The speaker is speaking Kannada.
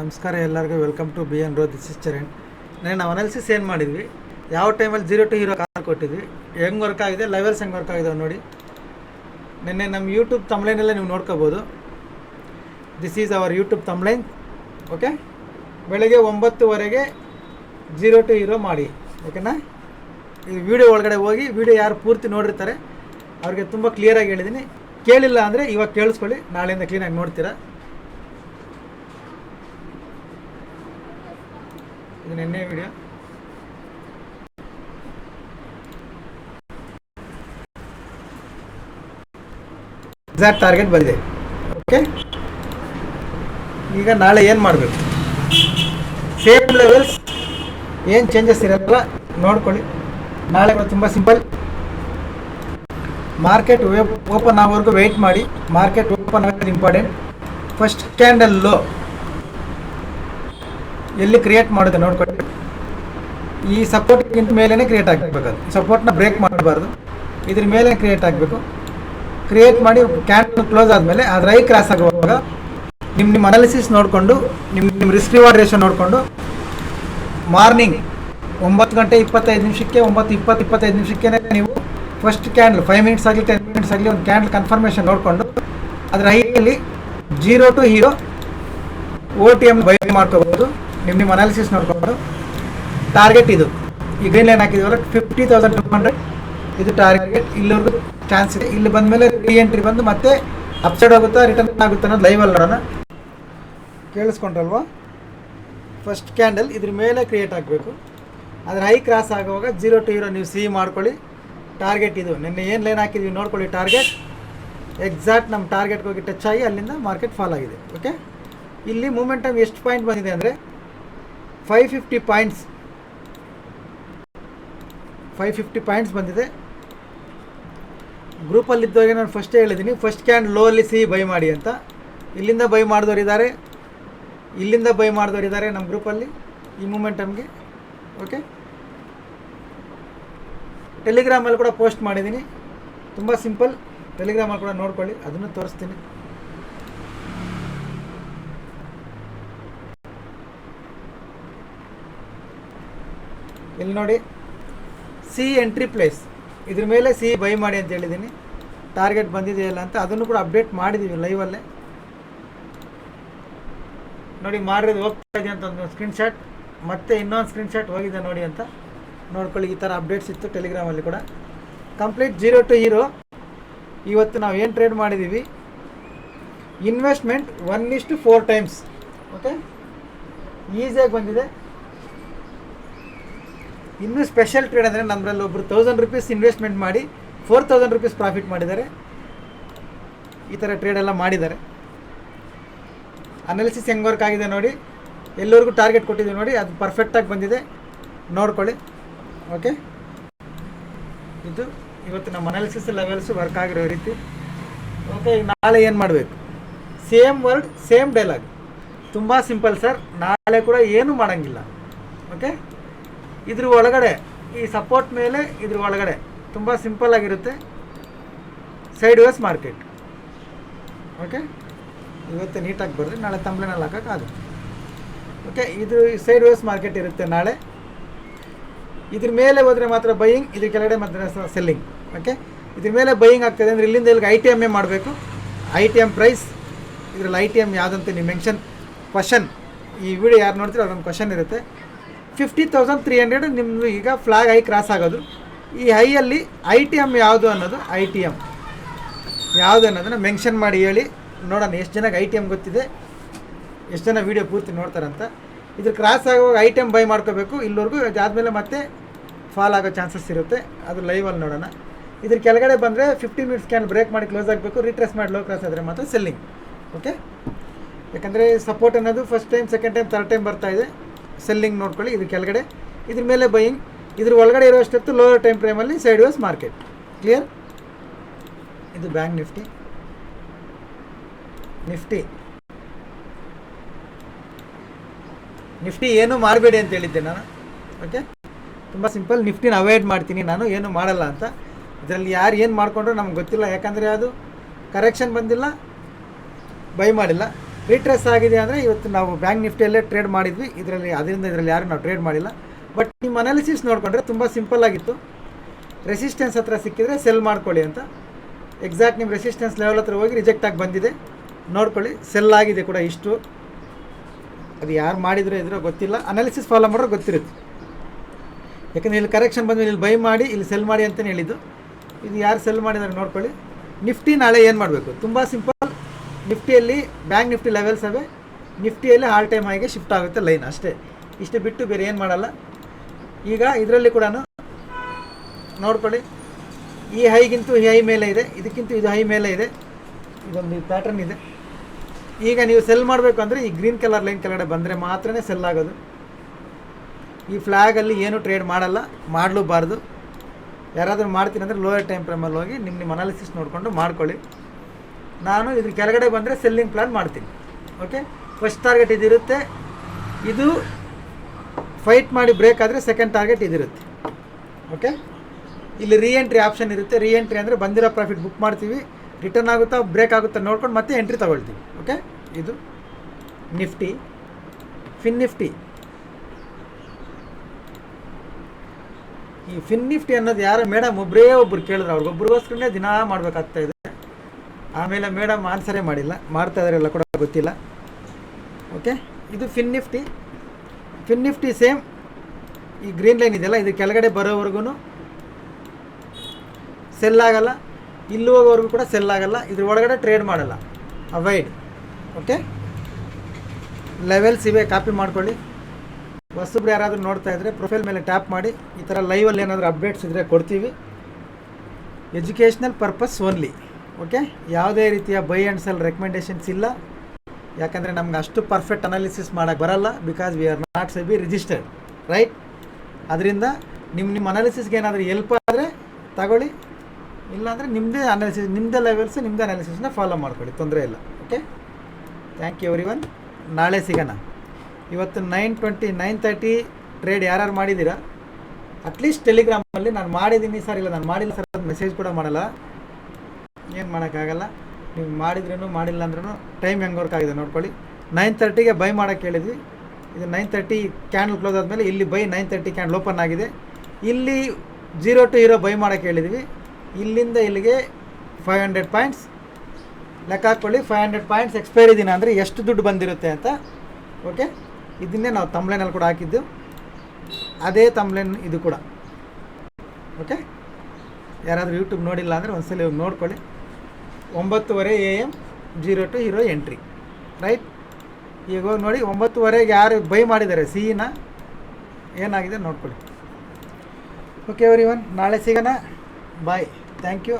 ನಮಸ್ಕಾರ ಎಲ್ಲರಿಗೂ. ವೆಲ್ಕಮ್ ಟು ಬಿ ಎನ್ ರೋ ದಿಸ್ ಇಸ್ ಚರಣ್ ನಾನು ನಾವು ಅನಾಲಿಸಿಸ್ ಏನು ಮಾಡಿದ್ವಿ? ಯಾವ ಟೈಮಲ್ಲಿ ಜೀರೋ ಟು ಹೀರೋ ಕಾರ್ ಕೊಟ್ಟಿದ್ವಿ? ಹೆಂಗೆ ವರ್ಕ್ ಆಗಿದೆ? ಲೆವೆಲ್ಸ್ ಹೆಂಗೆ ವರ್ಕ್ ಆಗಿದೆ ನೋಡಿ. ನಿನ್ನೆ ನಮ್ಮ ಯೂಟ್ಯೂಬ್ ತಮ್ಲೈನಲ್ಲೇ ನೀವು ನೋಡ್ಕೋಬೋದು. This is our YouTube thumbnail okay ಬೆಳಗ್ಗೆ ಒಂಬತ್ತುವರೆಗೆ ಜೀರೋ ಟು ಹೀರೋ ಮಾಡಿ. ಓಕೆನಾ ಈ ವಿಡಿಯೋ ಒಳಗಡೆ ಹೋಗಿ ವಿಡಿಯೋ ಯಾರು ಪೂರ್ತಿ ನೋಡಿರ್ತಾರೆ, ಅವ್ರಿಗೆ ತುಂಬ ಕ್ಲಿಯರಾಗಿ ಹೇಳಿದ್ದೀನಿ ಕೇಳಿಲ್ಲ ಅಂದರೆ ಇವಾಗ ಕೇಳಿಸ್ಕೊಳ್ಳಿ. ನಾಳೆಯಿಂದ ಕ್ಲೀನಾಗಿ ನೋಡ್ತೀರಾ? ಇದು ನಿನ್ನೆ ವಿಡಿಯೋ ಎಕ್ಸಾಕ್ಟ್ ಟಾರ್ಗೆಟ್ ಬಂದಿದೆ. ಓಕೆ ಈಗ ನಾಳೆ ಏನು ಮಾಡಬೇಕು? ಸೇಮ್ ಲೆವೆಲ್ಸ್ ಏನು ಚೇಂಜಸ್ ಇರಲ್ಲ, ನೋಡ್ಕೊಳ್ಳಿ. ನಾಳೆ ತುಂಬ ಸಿಂಪಲ್ ಮಾರ್ಕೆಟ್ ಓಪನ್ ಆಗೋವರೆಗೂ ವೆಯ್ಟ್ ಮಾಡಿ. ಮಾರ್ಕೆಟ್ ಓಪನ್ ಆಗೋದು ಇಂಪಾರ್ಟೆಂಟ್ ಫಸ್ಟ್ ಕ್ಯಾಂಡಲ್ ಲೋ ಎಲ್ಲಿ ಕ್ರಿಯೇಟ್ ಮಾಡೋದು ನೋಡ್ಕೊಳ್ಳಿ ಈ ಸಪೋರ್ಟ್ಗಿಂತ ಮೇಲೇ ಕ್ರಿಯೇಟ್ ಆಗಬೇಕು ಸಪೋರ್ಟ್ನ ಬ್ರೇಕ್ ಮಾಡಬಾರ್ದು. ಇದ್ರ ಮೇಲೆ ಕ್ರಿಯೇಟ್ ಆಗಬೇಕು. ಕ್ರಿಯೇಟ್ ಮಾಡಿ ಕ್ಯಾಂಡಲ್ ಕ್ಲೋಸ್ ಆದಮೇಲೆ ಅದು ರೈ ಕ್ರಾಸ್ ಆಗುವಾಗ ನಿಮ್ಮ ನಿಮ್ಮ ಅನಾಲಿಸಿಸ್ ನೋಡಿಕೊಂಡು ನಿಮ್ಮ ನಿಮ್ಮ ರಿಸ್ಕ್ ರಿವಾರ್ಡ್ ರೇಷನ್ ನೋಡಿಕೊಂಡು ಮಾರ್ನಿಂಗ್ ಒಂಬತ್ತು ಗಂಟೆ ಇಪ್ಪತ್ತೈದು ನಿಮಿಷಕ್ಕೆ, ಒಂಬತ್ತು ಇಪ್ಪತ್ತು ಇಪ್ಪತ್ತೈದು ನಿಮಿಷಕ್ಕೆ ನೀವು ಫಸ್ಟ್ ಕ್ಯಾಂಡಲ್ ಫೈವ್ ಮಿನಿಟ್ಸ್ ಆಗಲಿ ಟೆನ್ ಮಿನಿಟ್ಸ್ ಆಗಲಿ ಒಂದು ಕ್ಯಾಂಡಲ್ ಕನ್ಫರ್ಮೇಷನ್ ನೋಡಿಕೊಂಡು, ಅದರ ಹೈಯಲ್ಲಿ zero to hero O T M buy ಮಾಡ್ಕೋಬೋದು. ನಿಮ್ಮ ನಿಮ್ಮ ಅನಾಲಿಸಿಸ್ ನೋಡಿಕೊಂಡು ಟಾರ್ಗೆಟ್ ಇದು. ಈ ಗ್ರೀನ್ ಲೈನ್ ಹಾಕಿದೀವಲ್ಲ ಫಿಫ್ಟಿ ತೌಸಂಡ್ ಟು ಹಂಡ್ರೆಡ್ ಇದು ಟಾರ್ಗೆಟ್ ಇಲ್ಲಿವರೆಗೂ ಚಾನ್ಸ್ ಇದೆ. ಇಲ್ಲಿ ಬಂದ ಮೇಲೆ ರೀ ಎಂಟ್ರಿ ಬಂದು ಮತ್ತೆ ಅಪ್ಸೈಡ್ ಆಗುತ್ತಾ ರಿಟರ್ನ್ ಆಗುತ್ತೆ ಅನ್ನೋದು ಲೈವಲ್ಲಿ ನೋಡೋಣ. ಕೇಳಿಸ್ಕೊಂಡ್ರಲ್ವಾ? ಫಸ್ಟ್ ಕ್ಯಾಂಡಲ್ ಇದ್ರ ಮೇಲೆ ಕ್ರಿಯೇಟ್ ಆಗಬೇಕು. ಅದ್ರ ಹೈ ಕ್ರಾಸ್ ಆಗುವಾಗ ಜೀರೋ ಟು ಹೀರೋ ನೀವು ಸಿ ಮಾಡ್ಕೊಳ್ಳಿ. ಟಾರ್ಗೆಟ್ ಇದು. ನಿನ್ನೆ ಏನು ಲೈನ್ ಹಾಕಿದ್ವಿ ನೋಡ್ಕೊಳ್ಳಿ ಟಾರ್ಗೆಟ್ ಎಕ್ಸಾಕ್ಟ್ ನಮ್ಮ ಟಾರ್ಗೆಟ್ಗೆ ಹೋಗಿ ಟಚ್ ಆಗಿ ಅಲ್ಲಿಂದ ಮಾರ್ಕೆಟ್ ಫಾಲ್ ಆಗಿದೆ. ಓಕೆ ಇಲ್ಲಿ ಮೂಮೆಂಟಮ್ ಎಷ್ಟು ಪಾಯಿಂಟ್ ಬಂದಿದೆ ಅಂದರೆ five fifty points five fifty points ಬಂದಿದೆ. ಗ್ರೂಪಲ್ಲಿದ್ದಾಗ ನಾನು ಫಸ್ಟೇ ಹೇಳಿದ್ದೀನಿ. ಫಸ್ಟ್ ಕ್ಯಾಂಡ್ ಲೋ ಸಿ ಬೈ ಮಾಡಿ ಅಂತ. ಇಲ್ಲಿಂದ ಬೈ ಮಾಡಿದವರಿದ್ದಾರೆ ಇಲ್ಲಿಂದ ಬೈ ಮಾಡಿದವರಿದ್ದಾರೆ ನಮ್ಮ ಗ್ರೂಪಲ್ಲಿ ಈ ಮೂಮೆಂಟಮ್ಗೆ ಓಕೆ ಟೆಲಿಗ್ರಾಮಲ್ಲಿ ಕೂಡ ಪೋಸ್ಟ್ ಮಾಡಿದ್ದೀನಿ. ತುಂಬ ಸಿಂಪಲ್ ಟೆಲಿಗ್ರಾಮಲ್ಲಿ ಕೂಡ ನೋಡ್ಕೊಳ್ಳಿ. ಅದನ್ನು ತೋರಿಸ್ತೀನಿ. ಇಲ್ಲಿ ನೋಡಿ. ಸಿ ಎಂಟ್ರಿ ಪ್ಲೇಸ್ ಇದ್ರ ಮೇಲೆ ಸಿ ಬೈ ಮಾಡಿ ಅಂತ ಹೇಳಿದ್ದೀನಿ. ಟಾರ್ಗೆಟ್ ಬಂದಿದೆಯಲ್ಲ ಅಂತ ಅದನ್ನು ಕೂಡ ಅಪ್ಡೇಟ್ ಮಾಡಿದ್ದೀವಿ ಲೈವಲ್ಲೇ ನೋಡಿ ಮಾಡಿರೋದು ಹೋಗ್ತಾ ಇದೆ ಅಂತ ಒಂದು ಸ್ಕ್ರೀನ್ಶಾಟ್ ಮತ್ತೆ ಇನ್ನೊಂದು ಸ್ಕ್ರೀನ್ಶಾಟ್ ಹೋಗಿದೆ ನೋಡಿ ಅಂತ. ನೋಡ್ಕೊಳ್ಳಿ, ಈ ಥರ ಅಪ್ಡೇಟ್ಸ್ ಇತ್ತು ಟೆಲಿಗ್ರಾಮಲ್ಲಿ ಕೂಡ. ಕಂಪ್ಲೀಟ್ ಜೀರೋ ಟು ಹೀರೋ ಇವತ್ತು ನಾವು ಏನು ಟ್ರೇಡ್ ಮಾಡಿದ್ದೀವಿ ಇನ್ವೆಸ್ಟ್ಮೆಂಟ್ ಒನ್ ಇಷ್ಟು ಫೋರ್ ಟೈಮ್ಸ್ ಓಕೆ ಈಸಿಯಾಗಿ ಬಂದಿದೆ. ಇನ್ನೂ ಸ್ಪೆಷಲ್ ಟ್ರೇಡ್ ಅಂದರೆ ನಮ್ಮಲ್ಲಿ ಒಬ್ಬರು ತೌಸಂಡ್ ರುಪೀಸ್ ಇನ್ವೆಸ್ಟ್ಮೆಂಟ್ ಮಾಡಿ ಫೋರ್ ತೌಸಂಡ್ ರುಪೀಸ್ ಪ್ರಾಫಿಟ್ ಮಾಡಿದ್ದಾರೆ. ಈ ಥರ ಟ್ರೇಡ್ ಎಲ್ಲ ಮಾಡಿದ್ದಾರೆ. ಅನಾಲಿಸಿಸ್ ಹೆಂಗೆ ವರ್ಕ್ ಆಗಿದೆ ನೋಡಿ. ಎಲ್ಲರಿಗೂ ಟಾರ್ಗೆಟ್ ಕೊಟ್ಟಿದ್ದೀವಿ ನೋಡಿ. ಅದು ಪರ್ಫೆಕ್ಟಾಗಿ ಬಂದಿದೆ. ನೋಡ್ಕೊಳ್ಳಿ. ಓಕೆ ಇದು ಇವತ್ತು ನಮ್ಮ ಅನಾಲಿಸಿಸ್ ಲೆವೆಲ್ಸು ವರ್ಕ್ ಆಗಿರೋ ರೀತಿ. ಓಕೆ ಈಗ ನಾಳೆ ಏನು ಮಾಡಬೇಕು? ಸೇಮ್ ವರ್ಡ್ ಸೇಮ್ ಡೈಲಾಗ್ ತುಂಬ ಸಿಂಪಲ್ ಸರ್ ನಾಳೆ ಕೂಡ ಏನೂ ಮಾಡೋಂಗಿಲ್ಲ. ಓಕೆ ಇದ್ರ ಒಳಗಡೆ, ಈ ಸಪೋರ್ಟ್ ಮೇಲೆ ಇದ್ರ ಒಳಗಡೆ ತುಂಬ ಸಿಂಪಲ್ ಆಗಿರುತ್ತೆ. ಸೈಡ್ ವೇಸ್ ಮಾರ್ಕೆಟ್ ಓಕೆ ಇವತ್ತು ನೀಟಾಗಿ ಬರ್ರಿ ನಾಳೆ ತಂಬ್ಲೆನಲ್ಲಿ ಹಾಕೋಕ್ಕಾಗುತ್ತೆ ಓಕೆ ಇದು ಸೈಡ್ ವೇಸ್ ಮಾರ್ಕೆಟ್ ಇರುತ್ತೆ ನಾಳೆ. ಇದ್ರ ಮೇಲೆ ಹೋದರೆ ಮಾತ್ರ ಬೈಯಿಂಗ್ ಇದ್ರ ಕೆಳಗಡೆ ಮಾತ್ರ ಸೆಲ್ಲಿಂಗ್ ಓಕೆ ಇದ್ರ ಮೇಲೆ ಬೈಯಿಂಗ್ ಆಗ್ತದೆ ಅಂದರೆ ಇಲ್ಲಿಂದ ಇಲ್ಲಿಗೆ ಐ ಟಿ ಎಂ ಎ ಮಾಡಬೇಕು. ಐ ಟಿ ಎಂ ಪ್ರೈಸ್ ಇದರಲ್ಲಿ ಐ ಟಿ ಎಂ ಯಾವುದಂತ ನೀವು ಮೆನ್ಷನ್ ಕ್ವಶನ್ ಈ ವಿಡಿಯೋ ಯಾರು ನೋಡ್ತೀರೋ ಅದೊಂದು ಕ್ವಶನ್ ಇರುತ್ತೆ. ಫಿಫ್ಟಿ ತೌಸಂಡ್ ತ್ರೀ ಹಂಡ್ರೆಡ್ ನಿಮ್ಮದು ಈಗ ಫ್ಲಾಗ್ ಹೈ ಕ್ರಾಸ್ ಆಗೋದು. ಈ ಹೈಯಲ್ಲಿ ಐ ಟಿ ಎಂ ಯಾವುದು ಅನ್ನೋದು ಐ ಟಿ ಎಂ ಯಾವುದು ಅನ್ನೋದನ್ನು ಮೆನ್ಷನ್ ಮಾಡಿ ಹೇಳಿ. ನೋಡೋಣ ಎಷ್ಟು ಜನಕ್ಕೆ ಐ ಟಿ ಎಂ ಗೊತ್ತಿದೆ. ಎಷ್ಟು ಜನ ವೀಡಿಯೋ ಪೂರ್ತಿ ನೋಡ್ತಾರಂತ. ಇದ್ರ ಕ್ರಾಸ್ ಆಗುವಾಗ ಐ ಟಿ ಎಂ ಬೈ ಮಾಡ್ಕೋಬೇಕು. ಇಲ್ಲಿವರೆಗೂ ಅದಾದಮೇಲೆ ಮತ್ತೆ ಫಾಲ್ ಆಗೋ ಚಾನ್ಸಸ್ ಇರುತ್ತೆ. ಅದು ಲೈವಲ್ಲಿ ನೋಡೋಣ. ಇದ್ರ ಕೆಳಗಡೆ ಬಂದರೆ ಫಿಫ್ಟಿ ಮಿನಿಟ್ಸ್ ಕ್ಯಾನ್ ಬ್ರೇಕ್ ಮಾಡಿ ಕ್ಲೋಸ್ ಆಗಬೇಕು. ರಿಟ್ರೆಸ್ ಮಾಡಿ ಲೋ ಕ್ರಾಸ್ ಆದರೆ ಮಾತ್ರ ಸೆಲ್ಲಿಂಗ್ ಓಕೆ ಯಾಕಂದರೆ ಸಪೋರ್ಟ್ ಅನ್ನೋದು first time second time third time ಬರ್ತಾ ಇದೆ. ಸೆಲ್ಲಿಂಗ್ ನೋಡ್ಕೊಳ್ಳಿ ಇದ್ರ ಕೆಳಗಡೆ. ಇದ್ರ ಮೇಲೆ ಬೈಯಿಂಗ್ ಇದ್ರ ಒಳಗಡೆ ಇರೋಷ್ಟೊತ್ತು ಲೋವರ್ ಟೈಮ್ ಫ್ರೇಮಲ್ಲಿ ಸೈಡ್ ವೈಸ್ ಮಾರ್ಕೆಟ್ ಕ್ಲಿಯರ್ ಇದು ಬ್ಯಾಂಕ್ ನಿಫ್ಟಿ ನಿಫ್ಟಿ ನಿಫ್ಟಿ ಏನು ಮಾಡಬೇಡಿ ಅಂತ ಹೇಳಿದ್ದೆ ನಾನು. ಓಕೆ ತುಂಬ ಸಿಂಪಲ್ ನಿಫ್ಟಿನ ಅವಾಯ್ಡ್ ಮಾಡ್ತೀನಿ. ನಾನು ಏನು ಮಾಡಲ್ಲ ಅಂತ. ಇದರಲ್ಲಿ ಯಾರು ಏನು ಮಾಡಿಕೊಂಡ್ರು ನಮ್ಗೆ ಗೊತ್ತಿಲ್ಲ. ಯಾಕಂದರೆ ಅದು ಕರೆಕ್ಷನ್ ಬಂದಿಲ್ಲ ಬೈ ಮಾಡಿಲ್ಲ. ರೀಟ್ರೆಸ್ ಆಗಿದೆ ಅಂದರೆ ಇವತ್ತು ನಾವು ಬ್ಯಾಂಕ್ ನಿಫ್ಟಿಯಲ್ಲೇ ಟ್ರೇಡ್ ಮಾಡಿದ್ವಿ. ಇದರಲ್ಲಿ, ಅದರಿಂದ ಇದರಲ್ಲಿ ಯಾರು ನಾವು ಟ್ರೇಡ್ ಮಾಡಿಲ್ಲ. ಬಟ್ ನಿಮ್ಮ ಅನಾಲಿಸಿಸ್ ನೋಡಿಕೊಂಡ್ರೆ ತುಂಬ ಸಿಂಪಲ್ ಆಗಿತ್ತು. ರೆಸಿಸ್ಟೆನ್ಸ್ ಹತ್ರ ಸಿಕ್ಕಿದ್ರೆ ಸೆಲ್ ಮಾಡ್ಕೊಳ್ಳಿ ಅಂತ. ಎಕ್ಸಾಕ್ಟ್ ನಿಮ್ಮ ರೆಸಿಸ್ಟೆನ್ಸ್ ಲೆವೆಲ್ ಹತ್ರ ಹೋಗಿ ರಿಜೆಕ್ಟ್ ಆಗಿ ಬಂದಿದೆ. ನೋಡ್ಕೊಳ್ಳಿ ಸೆಲ್ ಆಗಿದೆ ಕೂಡ ಇಷ್ಟು. ಅದು ಯಾರು ಮಾಡಿದ್ರು ಇದ್ರೋ ಗೊತ್ತಿಲ್ಲ. ಅನಾಲಿಸಿಸ್ ಫಾಲೋ ಮಾಡಿದ್ರೆ ಗೊತ್ತಿರುತ್ತೆ. ಯಾಕಂದರೆ ಇಲ್ಲಿ ಕರೆಕ್ಷನ್ ಬಂದಮೇಲೆ ಇಲ್ಲಿ ಬೈ ಮಾಡಿ, ಇಲ್ಲಿ ಸೆಲ್ ಮಾಡಿ ಅಂತಲೇ ಹೇಳಿದ್ದು. ಇದು ಯಾರು ಸೆಲ್ ಮಾಡಿದ್ದಾರೆ ನೋಡ್ಕೊಳ್ಳಿ. ನಿಫ್ಟಿ ನಾಳೆ ಏನು ಮಾಡಬೇಕು? ತುಂಬ ಸಿಂಪಲ್ ನಿಫ್ಟಿಯಲ್ಲಿ ಬ್ಯಾಂಕ್ ನಿಫ್ಟಿ ಲೆವೆಲ್ಸ್ ಅವೆ. ನಿಫ್ಟಿಯಲ್ಲಿ ಆಲ್ ಟೈಮ್ ಹಾಗೆ ಶಿಫ್ಟ್ ಆಗುತ್ತೆ ಲೈನ್ ಅಷ್ಟೇ. ಇಷ್ಟು ಬಿಟ್ಟು ಬೇರೆ ಏನು ಮಾಡಲ್ಲ. ಈಗ ಇದರಲ್ಲಿ ಕೂಡ ನೋಡ್ಕೊಳ್ಳಿ. ಈ ಹೈಗಿಂತೂ ಈ ಹೈ ಮೇಲೆ ಇದೆ. ಇದಕ್ಕಿಂತ ಇದು ಹೈ ಮೇಲೆ ಇದೆ. ಇದೊಂದು ಪ್ಯಾಟರ್ನ್ ಇದೆ. ಈಗ ನೀವು ಸೆಲ್ ಮಾಡಬೇಕು ಅಂದರೆ ಈ ಗ್ರೀನ್ ಕಲರ್ ಲೈನ್ ಕೆಳಗಡೆ ಬಂದರೆ ಮಾತ್ರನೇ ಸೆಲ್ ಆಗೋದು. ಈ ಫ್ಲ್ಯಾಗಲ್ಲಿ ಏನು ಟ್ರೇಡ್ ಮಾಡಲ್ಲ, ಮಾಡಲೂಬಾರ್ದು. ಯಾರಾದರೂ ಮಾಡ್ತೀನಿ ಅಂದರೆ ಲೋಯರ್ ಟೈಮ್ ಫ್ರೇಮಲ್ಲಿ ಹೋಗಿ ನಿಮ್ಮ ನಿಮ್ಮ ಅನಾಲಿಸಿಸ್ ನೋಡಿಕೊಂಡು ಮಾಡ್ಕೊಳ್ಳಿ. ನಾನು ಇದ್ರ ಕೆಳಗಡೆ ಬಂದರೆ ಸೆಲ್ಲಿಂಗ್ ಪ್ಲಾನ್ ಮಾಡ್ತೀನಿ. ಓಕೆ ಫಸ್ಟ್ ಟಾರ್ಗೆಟ್ ಇದಿರುತ್ತೆ. ಇದು ಫೈಟ್ ಮಾಡಿ ಬ್ರೇಕ್ ಆದರೆ ಸೆಕೆಂಡ್ ಟಾರ್ಗೆಟ್ ಇದಿರುತ್ತೆ. ಓಕೆ ಇಲ್ಲಿ ರೀಎಂಟ್ರಿ ಆಪ್ಷನ್ ಇರುತ್ತೆ. ರೀಎಂಟ್ರಿ ಅಂದರೆ ಬಂದಿರೋ ಪ್ರಾಫಿಟ್ ಬುಕ್ ಮಾಡ್ತೀವಿ. ರಿಟರ್ನ್ ಆಗುತ್ತಾ ಬ್ರೇಕ್ ಆಗುತ್ತಾ ನೋಡ್ಕೊಂಡು ಮತ್ತೆ ಎಂಟ್ರಿ ತಗೊಳ್ತೀವಿ. ಓಕೆ ಇದು ನಿಫ್ಟಿ ಫಿನ್ ನಿಫ್ಟಿ ಈ ಫಿನ್ ನಿಫ್ಟಿ ಅನ್ನೋದು ಯಾರು ಮೇಡಮ್ ಒಬ್ಬರೇ ಒಬ್ಬರು ಕೇಳಿದ್ರು ಅವ್ರಿಗೊಬ್ಬರಿಗೋಸ್ಕರನೇ ದಿನ ಮಾಡಬೇಕಾಗ್ತಾ ಇದೆ. ಆಮೇಲೆ ಮೇಡಮ್ ಆನ್ಸರೇ ಮಾಡಿಲ್ಲ. ಮಾಡ್ತಾ ಕೂಡ ಗೊತ್ತಿಲ್ಲ. ಓಕೆ ಇದು fin Nifty fin Nifty same ಈ ಗ್ರೀನ್ ಲೈನ್ ಇದೆಯಲ್ಲ, ಇದು ಕೆಳಗಡೆ ಬರೋವರೆಗೂ ಸೆಲ್ ಆಗಲ್ಲ. ಇಲ್ಲಿ ಹೋಗೋವರೆಗೂ ಕೂಡ ಸೆಲ್ ಆಗಲ್ಲ. ಇದ್ರ ಒಳಗಡೆ ಟ್ರೇಡ್ ಮಾಡಲ್ಲ. ಅವಾಯ್ಡ್ ಓಕೆ ಲೆವೆಲ್ಸ್ ಇವೆ ಕಾಪಿ ಮಾಡ್ಕೊಳ್ಳಿ. ಹೊಸಬ್ರು ಯಾರಾದರೂ ನೋಡ್ತಾ ಇದ್ರೆ ಪ್ರೊಫೈಲ್ ಮೇಲೆ ಟ್ಯಾಪ್ ಮಾಡಿ. ಈ ಥರ ಲೈವಲ್ಲಿ ಏನಾದರೂ ಅಪ್ಡೇಟ್ಸ್ ಇದ್ದರೆ ಕೊಡ್ತೀವಿ. ಎಜುಕೇಷ್ನಲ್ ಪರ್ಪಸ್ ಓನ್ಲಿ ಓಕೆ ಯಾವುದೇ ರೀತಿಯ ಬೈ ಆ್ಯಂಡ್ ಸೆಲ್ ರೆಕಮೆಂಡೇಷನ್ಸ್ ಇಲ್ಲ. ಯಾಕಂದರೆ ನಮ್ಗೆ ಅಷ್ಟು ಪರ್ಫೆಕ್ಟ್ ಅನಾಲಿಸಿಸ್ ಮಾಡೋಕ್ಕೆ ಬರಲ್ಲ because we are not SEBI registered right ಅದರಿಂದ ನಿಮ್ಮ ನಿಮ್ಮ ಅನಾಲಿಸಿಸ್ಗೆ ಏನಾದರೂ ಎಲ್ಪ್ ಆದರೆ ತಗೊಳ್ಳಿ. ಇಲ್ಲಾಂದರೆ ನಿಮ್ಮದೇ ಅನಾಲಿಸಿಸ್ ನಿಮ್ಮದೇ ಲೆವೆಲ್ಸ್ ನಿಮ್ಮದೇ ಅನಾಲಿಸಿಸ್ನ ಫಾಲೋ ಮಾಡ್ಕೊಳ್ಳಿ, ತೊಂದರೆ ಇಲ್ಲ okay thank you everyone ನಾಳೆ ಸಿಗೋಣ. ಇವತ್ತು nine twenty nine thirty trade ಯಾರ್ಯಾರು ಮಾಡಿದ್ದೀರಾ? ಅಟ್ಲೀಸ್ಟ್ ಟೆಲಿಗ್ರಾಮಲ್ಲಿ ನಾನು ಮಾಡಿದ್ದೀನಿ ಸರ್, ಇಲ್ಲ ನಾನು ಮಾಡಿಲ್ಲ ಸರ್ ಅಂತ ಮೆಸೇಜ್ ಕೂಡ ಮಾಡಲ್ಲ. ಏನು ಮಾಡೋಕ್ಕಾಗಲ್ಲ. ನೀವು ಮಾಡಿದ್ರೂ ಮಾಡಿಲ್ಲ ಅಂದ್ರೂ ಟೈಮ್ ಹೆಂಗೆ ವರ್ಕ್ ಆಗಿದೆ ನೋಡ್ಕೊಳ್ಳಿ. ನೈನ್ ತರ್ಟಿಗೆ ಬೈ ಮಾಡೋಕ್ಕೆ ಹೇಳಿದ್ವಿ. ಇದು ನೈನ್ ತರ್ಟಿ ಕ್ಯಾಂಡಲ್ ಕ್ಲೋಸ್ ಆದಮೇಲೆ ಇಲ್ಲಿ by nine thirty candle open ಆಗಿದೆ. ಇಲ್ಲಿ ಜೀರೋ ಟು ಹೀರೋ ಬೈ ಮಾಡೋಕ್ಕೆ ಹೇಳಿದ್ವಿ. ಇಲ್ಲಿಂದ ಇಲ್ಲಿಗೆ ಫೈವ್ ಹಂಡ್ರೆಡ್ ಪಾಯಿಂಟ್ಸ್ ಲೆಕ್ಕ ಹಾಕ್ಕೊಳ್ಳಿ ಫೈವ್ ಹಂಡ್ರೆಡ್ ಪಾಯಿಂಟ್ಸ್ ಎಕ್ಸ್ಪೈರಿ ದಿನ ಅಂದರೆ ಎಷ್ಟು ದುಡ್ಡು ಬಂದಿರುತ್ತೆ ಅಂತ. ಓಕೆ ಇದನ್ನೇ ನಾವು ತಮ್ಲೈನಲ್ಲಿ ಕೂಡ ಹಾಕಿದ್ದು. ಅದೇ ತಮ್ಲೈನ್ ಇದು ಕೂಡ. ಓಕೆ ಯಾರಾದರೂ ಯೂಟ್ಯೂಬ್ ನೋಡಿಲ್ಲ ಅಂದರೆ ಒಂದ್ಸಲ ನೋಡ್ಕೊಳ್ಳಿ. ಒಂಬತ್ತುವರೆ A M zero to hero entry right ಈಗ ನೋಡಿ, ಒಂಬತ್ತುವರೆಗೆ ಯಾರು ಬೈ ಮಾಡಿದ್ದಾರೆ ಸಿಹಿನ ಏನಾಗಿದೆ ನೋಡ್ಕೊಳ್ಳಿ. ಓಕೆ ಎವ್ರಿ ಒನ್ ನಾಳೆ ಸಿಗೋಣ. Bye thank you